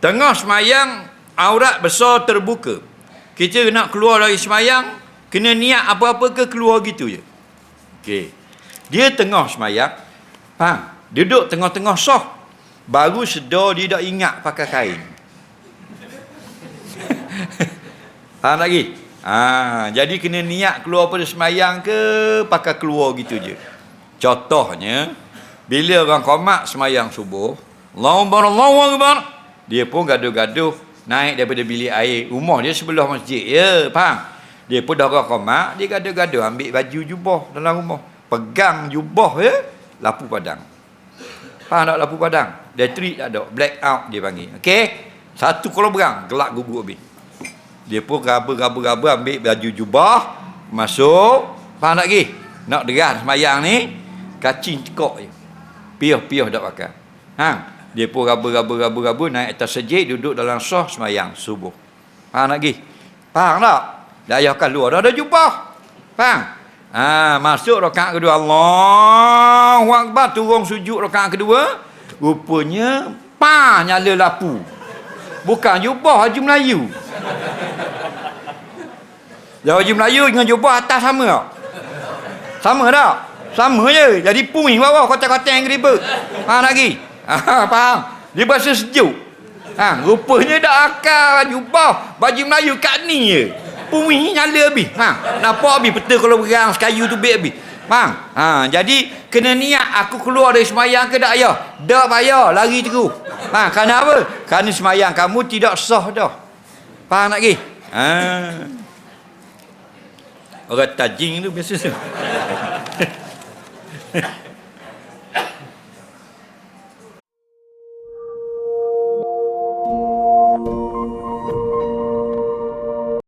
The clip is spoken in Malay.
Tengah semayang, aurat besar terbuka. Kita nak keluar dari semayang, kena niat apa-apa ke keluar gitu je. Okey. Dia tengah semayang, faham? Duduk tengah-tengah soh. Baru sedar dia dah ingat pakai kain. faham lagi? Ha, jadi kena niat keluar pada semayang ke pakai keluar gitu je. Contohnya, bila orang komat semayang subuh, Allahu Akbar, Allahu Akbar, dia pun gaduh-gaduh naik daripada bilik air. Rumah dia sebelah masjid. Ya, faham? Dia pun dah orang komat, dia gaduh-gaduh ambil baju jubah dalam rumah. Pegang jubah ya, lapu padang. Faham tak lapu padang? Dia treat tak ada. Black out dia panggil. Okey? Satu kalau berang, gelak gugur habis. Dia pun raba-raba-raba ambil baju jubah, masuk. Faham tak lagi? Nak derah semayang ni, kacing cekok je. Piah-piah tak pakai. Ha? Dia pun raba-raba-raba-raba naik atas sejid, duduk dalam soh semayang subuh. Faham tak lagi? Faham tak? Dah ayah keluar, dah ada jubah. Faham? Ha, masuk rakaat kedua Allahu Akbar turun sujud rakaat kedua rupanya pa nyala lapu bukan jubah Haji Melayu Jauh Haji Melayu dengan jubah atas sama tak? Sama tak? Sama je. Jadi pumi bawah kotak-kotak yang keriba. Ha lagi. Ha, faham? Dia berasa sejuk. Ha, rupanya dah akal jubah baju Melayu kat ni je. Pumi nyala habis. Ha, nampak habis peta kalau berang sekayu tu bit habis. Faham? Ha, jadi kena niat aku keluar dari semayang ke tak payah? Tak payah, lari terus. Ha, kerana apa? Kerana semayang kamu tidak sah dah. Faham tak lagi? Ha. Orang tajing tu biasa tu.